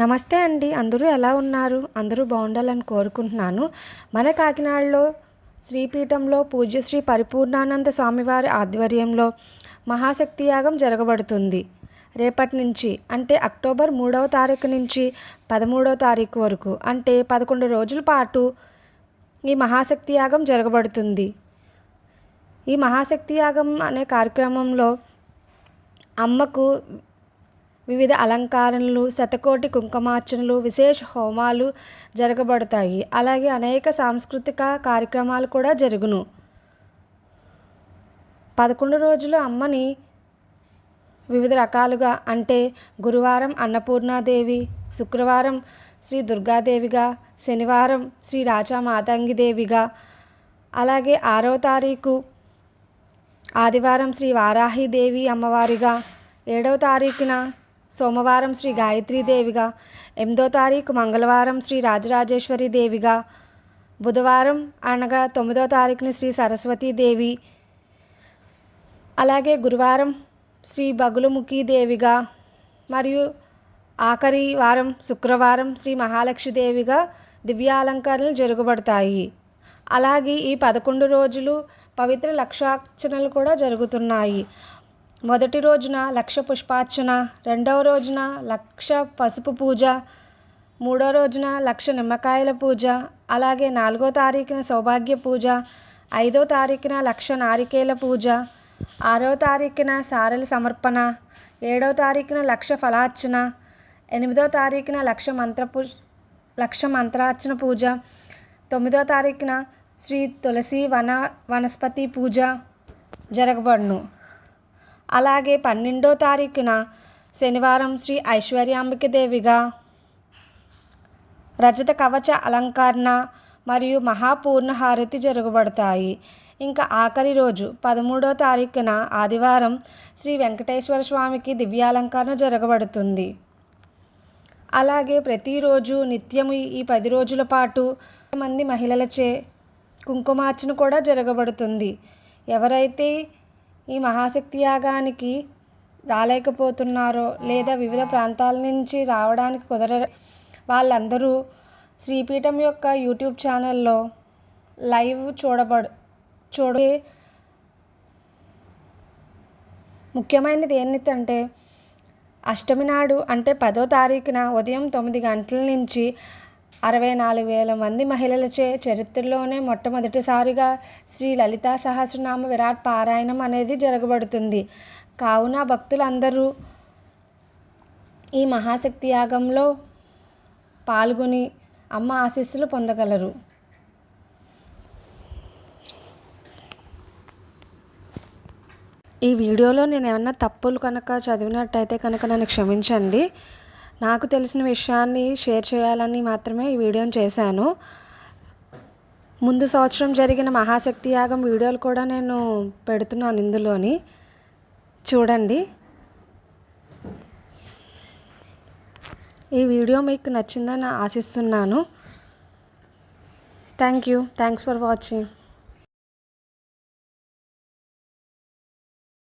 నమస్తే అండి. అందరూ ఎలా ఉన్నారు? అందరూ బాగుండాలని కోరుకుంటున్నాను. మన కాకినాడలో శ్రీపీఠంలో పూజ్యశ్రీ పరిపూర్ణానంద స్వామివారి ఆధ్వర్యంలో మహాశక్తి యాగం జరగబడుతుంది. రేపటి నుంచి అంటే అక్టోబర్ మూడవ తారీఖు నుంచి పదమూడవ తారీఖు వరకు అంటే పదకొండు రోజుల పాటు ఈ మహాశక్తి యాగం జరగబడుతుంది. ఈ మహాశక్తి యాగం అనే కార్యక్రమంలో అమ్మకు వివిధ అలంకారణలు శతకోటి కుంకుమార్చనలు విశేష హోమాలు జరగబడతాయి. అలాగే అనేక సాంస్కృతిక కార్యక్రమాలు కూడా జరుగును. పదకొండు రోజులు అమ్మని వివిధ రకాలుగా అంటే గురువారం అన్నపూర్ణాదేవి శుక్రవారం శ్రీ దుర్గాదేవిగా శనివారం శ్రీ రాజా మాతంగిదేవిగా అలాగే ఆరవ తారీఖు ఆదివారం శ్రీ వారాహిదేవి అమ్మవారిగా ఏడవ తారీఖున సోమవారం శ్రీ గాయత్రీదేవిగా ఎనిమిదో తారీఖు మంగళవారం శ్రీ రాజరాజేశ్వరి దేవిగా బుధవారం అనగా తొమ్మిదో తారీఖున శ్రీ సరస్వతీదేవి అలాగే గురువారం శ్రీ బగులముఖి దేవిగా మరియు ఆఖరి వారం శుక్రవారం శ్రీ మహాలక్ష్మీదేవిగా దివ్యాలంకరణలు జరగబడతాయి. అలాగే ఈ పదకొండు రోజులు పవిత్ర లక్షార్చనలు కూడా జరుగుతున్నాయి. మొదటి రోజున లక్ష పుష్పార్చన రెండవ రోజున లక్ష పసుపు పూజ మూడో రోజున లక్ష నిమ్మకాయల పూజ అలాగే నాలుగో తారీఖున సౌభాగ్య పూజ ఐదో తారీఖున లక్ష నారికేల పూజ ఆరో తారీఖున సారల సమర్పణ ఏడో తారీఖున లక్ష ఫలార్చన ఎనిమిదో తారీఖున లక్ష మంత్ర పూ లక్ష మంత్రార్చన పూజ తొమ్మిదో తారీఖున శ్రీ తులసి వన వనస్పతి పూజ జరగబడును. అలాగే పన్నెండో తారీఖున శనివారం శ్రీ ఐశ్వర్యాంబిక దేవిగా రజత కవచ అలంకరణ మరియు మహాపూర్ణహారతి జరగబడతాయి. ఇంకా ఆఖరి రోజు పదమూడో తారీఖున ఆదివారం శ్రీ వెంకటేశ్వర స్వామికి దివ్యాలంకరణ జరగబడుతుంది. అలాగే ప్రతిరోజు నిత్యము ఈ పది రోజుల పాటు మంది మహిళలచే కుంకుమార్చన కూడా జరగబడుతుంది. ఎవరైతే ఈ మహాశక్తి యాగానికి రాలేకపోతున్నారో లేదా వివిధ ప్రాంతాల నుంచి రావడానికి కుదర వాళ్ళందరూ శ్రీపీఠం యొక్క యూట్యూబ్ ఛానల్లో లైవ్ చూడబడు చూడే ముఖ్యమైనది ఏంటంటే అష్టమి నాడు అంటే పదో తారీఖున ఉదయం తొమ్మిది గంటల నుంచి అరవై నాలుగు వేల మంది మహిళలచే చరిత్రలోనే మొట్టమొదటిసారిగా శ్రీ లలితా సహస్రనామ విరాట్ పారాయణం అనేది జరగబడుతుంది. కావున భక్తులందరూ ఈ మహాశక్తి యాగంలో పాల్గొని అమ్మ ఆశీస్సులు పొందగలరు. ఈ వీడియోలో నేను ఏమన్నా తప్పులు కనుక చదివినట్టయితే కనుక నన్ను క్షమించండి. నాకు తెలిసిన విషయాన్ని షేర్ చేయాలని మాత్రమే ఈ వీడియోని చేశాను. ముందు సంవత్సరం జరిగిన మహాశక్తి యాగం వీడియోలు కూడా నేను పెడుతున్నాను ఇందులోని. చూడండి. ఈ వీడియో మీకు నచ్చిందని ఆశిస్తున్నాను. Thank you. Thanks for watching.